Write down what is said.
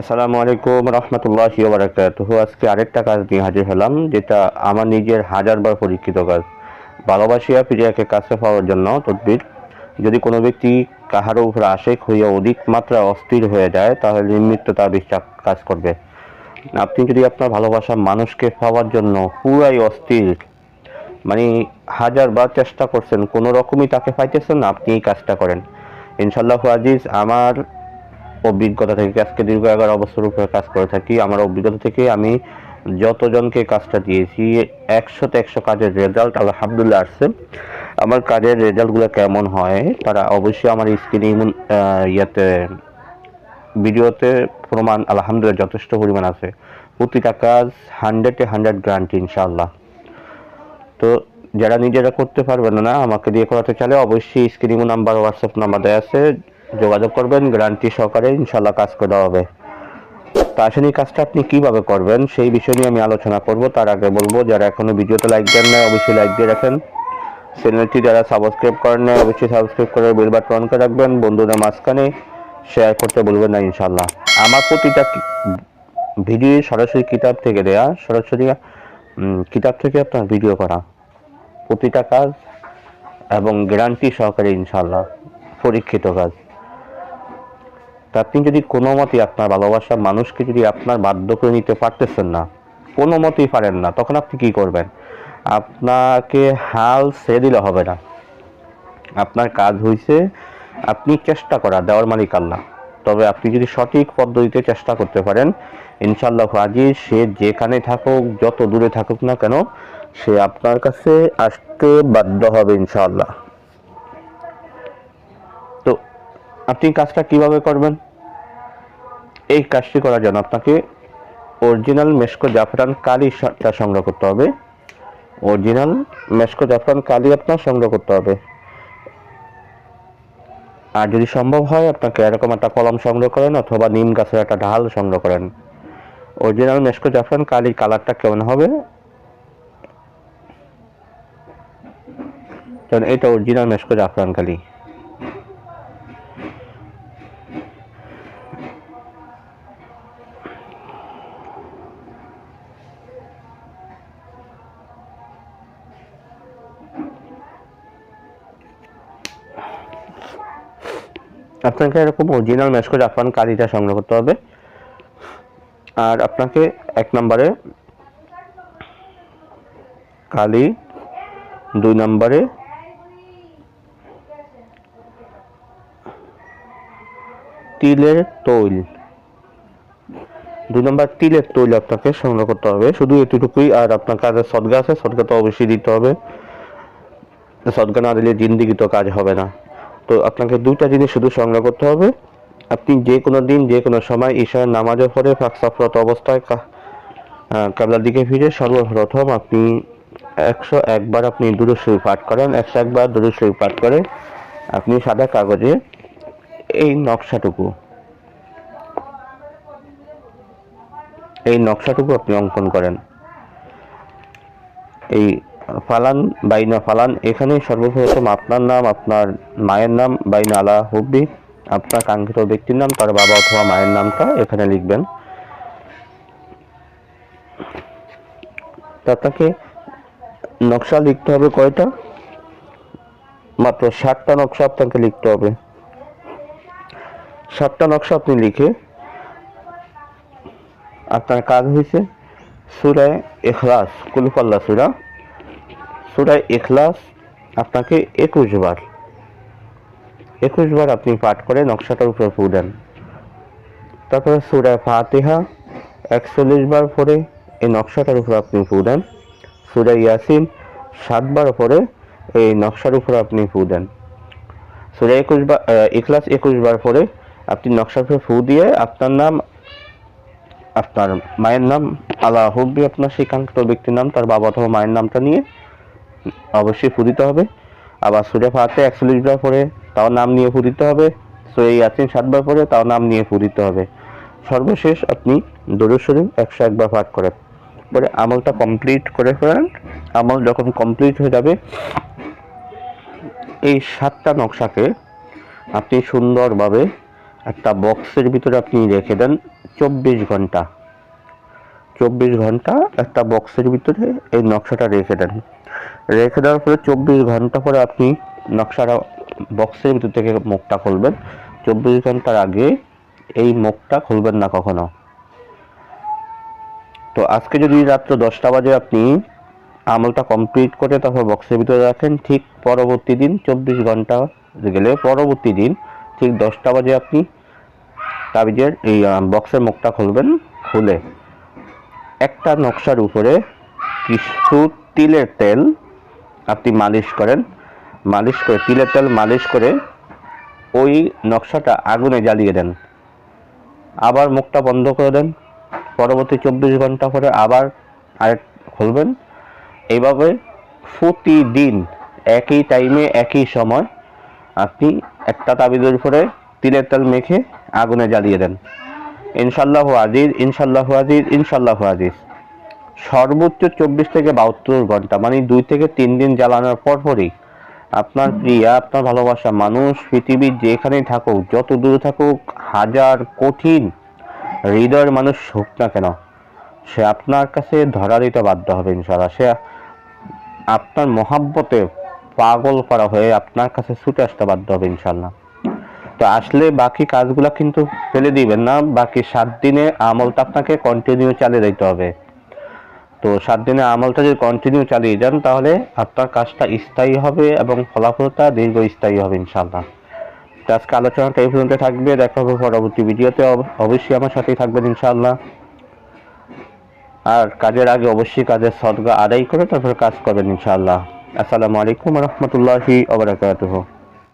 আসসালামু আলাইকুম রহমতুল্লাহ বারাকাতুহু। আজকে আরেকটা কাজ নিয়ে হাজির হলাম, যেটা আমার নিজের হাজারবার পরীক্ষিত কাজ। ভালোবাসিয়া প্রিয়াকে কাছে পাওয়ার জন্য তদ্বির। যদি কোনো ব্যক্তি কাহারও উপরে আশেক হইয়া অধিক মাত্রা অস্থির হয়ে যায়, তাহলে নিমিত্ত তার বিশ্বাস কাজ করবে। আপনি যদি আপনার ভালোবাসা মানুষকে পাওয়ার জন্য পুরাই অস্থির মানে হাজারবার চেষ্টা করছেন কোনো রকমই তাকে পাইতেছেন আপনি এই কাজটা করেন। ইনশাল্লাহ আজিজ, আমার অভিজ্ঞতা থেকে আজকে দীর্ঘ এগারো বছর উপরে কাজ করে থাকি, আমার অভিজ্ঞতা থেকে আমি যতজনকে কাজটা দিয়েছি, একশোতে একশো কাজের রেজাল্ট আলহামদুলিল্লাহ আসছে। আমার কাজের রেজাল্টগুলো কেমন হয়, তারা অবশ্যই আমার স্ক্রিনে ইয়েতে, ভিডিওতে প্রমাণ আলহামদুলিল্লাহ যথেষ্ট পরিমাণ আছে। প্রতিটা কাজ হান্ড্রেড হান্ড্রেডে হান্ড্রেড গ্যারান্টি ইনশাল্লাহ তো যারা নিজেরা করতে পারবেন না, আমাকে দিয়ে করাতে চাইলে অবশ্যই স্ক্রিনিং নাম্বার হোয়াটসঅ্যাপ নাম্বার দেওয়া আছে। যোগাযোগ করবেন গ্যারান্টি সহকারে ইনশাল্লাহ কাজ করে দেওয়া হবে। এই কাজটা আপনি কীভাবে করবেন সেই বিষয় নিয়ে আমি আলোচনা করব। তার আগে বলব, যারা এখনও ভিডিওতে লাইক দেন না অবশ্যই লাইক দিয়ে রাখেন। চ্যানেলটি যারা সাবস্ক্রাইব করেন না অবশ্যই সাবস্ক্রাইব করে বেল বাটন অন করে রাখবেন। বন্ধুদের মাঝখানে শেয়ার করতে বলবেন না ইনশাল্লাহ আমার প্রতিটা ভিডিও সরাসরি কিতাব থেকে দেয়া, সরাসরি কিতাব থেকে আপনার ভিডিও করা। প্রতিটা কাজ এবং গ্যারান্টি সহকারে ইনশাল্লাহ পরীক্ষিত কাজ। তা আপনি যদি কোনো মতে আপনার ভালোবাসার মানুষকে যদি আপনার বাধ্য করে নিতে পারতেছেন না, কোনো মতেই পারেন না, তখন আপনি কি করবেন? আপনাকে হাল ছেড়ে দিলে হবে না। আপনার কাজ হয়েছে আপনি চেষ্টা করা, দেওয়ার মালিক আল্লাহ। তবে আপনি যদি সঠিক পদ্ধতিতে চেষ্টা করতে পারেন ইনশাল্লাহ আজি সে যেখানে থাকুক, যত দূরে থাকুক না কেন, সে আপনার কাছে আসতে বাধ্য হবে ইনশাল্লাহ তো আপনি কাজটা কীভাবে করবেন? এই কাজটি করার জন্য আপনাকে অরিজিনাল মেসকো জাফরান কালিটা সংগ্রহ করতে হবে। অরিজিনাল মেসকো জাফরান কালি আপনার সংগ্রহ করতে হবে। আর যদি সম্ভব হয়, আপনাকে এরকম একটা কলম সংগ্রহ করেন অথবা নিম গাছের একটা ঢাল সংগ্রহ করেন। অরিজিনাল মেসকো জাফরান কালির কালারটা কেমন হবে? এটা অরিজিনাল মেসকো জাফরান কালি। আপনাকে এরকম অরিজিনাল মেসকো জাফরান কালিটা সংগ্রহ করতে হবে। আর আপনাকে এক নম্বরে কালি, দুই নম্বরে তিলের তৈল। দুই নম্বর তিলের তৈল আপনাকে সংগ্রহ করতে হবে। শুধু এতটুকুই, আর আপনার কাজে সদগা আছে, সদগা তো অবশ্যই দিতে হবে। সদগা না দিলে জিন্দিগি তো কাজ হবে না। তো আপনাকে দুইটা জিনিস শুধু সংগ্রহ করতে হবে। আপনি যে কোনো দিন, যে কোনো সময় ঈশার নামাজের পরে ফাঁকসাফরত অবস্থায় কাবলার দিকে ফিরে সর্বপ্রথম আপনি একশো একবার আপনি দুরুশ্বরী পাঠ করেন, একশো একবার দুরুশ্বরী পাঠ করে আপনি সাদা কাগজে এই নকশাটুকু এই নকশাটুকু আপনি অঙ্কন করেন। এই ফালান, বাইনা ফালান এখানে সর্বপ্রথম আপনার নাম, আপনার মায়ের নাম, বাইনা আলা হুব্বি। আপনার কাঙ্ক্ষিত ব্যক্তির নাম, তার বাবা অথবা মায়ের নামটা এখানে লিখবেন। আপনাকে নকশা লিখতে হবে কয়টা? মাত্র ষাটটা নকশা আপনাকে লিখতে হবে। ষাটটা নকশা আপনি লিখে আপনার কাজ হয়েছে সুরায় এখলাস কুলুফাল্লা সুরা। সুরায় এখলাস আপনাকে একুশ বার একুশ বার আপনি পাঠ করে নকশাটার উপরে দেন। তারপরে সুরায় ফাতেহা, একচল্লিশ বার পরে এই নকশাটার উপর আপনি ফু দেন। সুরায় ইয়াসিন সাতবার পরে এই নকশার উপর আপনি ফু দেন। সুরায় একুশ বার ইখলাস একুশ বার পরে আপনি নকশার উপরে ফু দিয়ে আপনার নাম, আপনার মায়ের নাম আলা হুব্বি আপনার সেই ব্যক্তির নাম, তার বাবা অথবা মায়ের নামটা নিয়ে অবশ্যই ফু দিতে হবে। আবার সুরে ফাতে একচল্লিশ বার পরে তাও নাম নিয়ে ফু দিতে হবে সুরে ইয়াসিন সাতবার পরে তাও নাম নিয়ে ফু দিতে হবে। সর্বশেষ আপনি দরুদ শরীফ একশো একবার পাঠ করেন। পরে আমলটা কমপ্লিট করে ফেলেন। আমল যখন কমপ্লিট হয়ে যাবে, এই সাতটা নকশাকে আপনি সুন্দরভাবে একটা বক্সের ভিতরে আপনি রেখে দেন চব্বিশ ঘণ্টা। চব্বিশ ঘণ্টা একটা বক্সের ভিতরে এই নকশাটা রেখে দেন। রেখে দেওয়ার পরে চব্বিশ ঘণ্টা পরে আপনি নকশাটা বক্সের ভিতর থেকে মুখটা খুলবেন। চব্বিশ ঘণ্টার আগে এই মুখটা খুলবেন না কখনো। তো আজকে যদি রাত্র দশটা বাজে আপনি আমলটা কমপ্লিট করে তারপর বক্সের ভিতরে রাখেন, ঠিক পরবর্তী দিন চব্বিশ ঘণ্টা গেলে পরবর্তী দিন ঠিক দশটা বাজে আপনি তাবিজের এই বক্সের মুখটা খুলবেন, খুলে। একটা নকশার উপরে কিছু তিলের তেল আপনি মালিশ করেন। মালিশ করে, তিলের তেল মালিশ করে ওই নকশাটা আগুনে জ্বালিয়ে দেন। আবার মুখটা বন্ধ করে দেন। পরবর্তী চব্বিশ ঘণ্টা পরে আবার আরেক খুলবেন। এইভাবে প্রতিদিন একই টাইমে একই সময় আপনি একটা তাবিজের উপরে তিলের তেল মেখে আগুনে জ্বালিয়ে দেন। ইনশাল্লাহ আজিজ ইনশাল্লাহ আজিজ ইনশাল্লাহ আজিজ। সর্বোচ্চ চব্বিশ থেকে বাহাত্তর ঘণ্টা মানে দুই থেকে তিন দিন জ্বালানোর পরপরই আপনার প্রিয়া আপনার ভালোবাসা, মানুষ পৃথিবীর যেখানেই থাকুক, যত দূরে থাকুক, হাজার কঠিন হৃদয়ের মানুষ হোক না কেন, সে আপনার কাছে ধরা দিতে বাধ্য হবে ইনশাল্লাহ সে আপনার মহাব্বতে পাগল করা হয়ে আপনার কাছে ছুটে আসতে বাধ্য হবে ইনশাল্লাহ তো আসলে বাকি কাজগুলো কিন্তু ফেলে দিবেন না, বাকি সাত দিনে আমলটা আপনাকে কন্টিনিউ চালিয়ে দিতে হবে। তো সাত দিনে আমলটা যদি কন্টিনিউ চালিয়ে যান, তাহলে আপনার কাজটা স্থায়ী হবে এবং ফলাফলটা দীর্ঘস্থায়ী হবে ইনশাল্লাহ তো আজকে আলোচনাটা এই পর্যন্ত থাকবে। দেখা হবে পরবর্তী ভিডিওতে। অবশ্যই আমার সাথেই থাকবেন ইনশাল্লাহ আর কাজের আগে অবশ্যই কাজের সদগা আদায় করে তারপরে কাজ করবেন, ইনশাআল্লাহ। আসসালামু আলাইকুম রহমতুল্লাহি ওবরাকাতুহু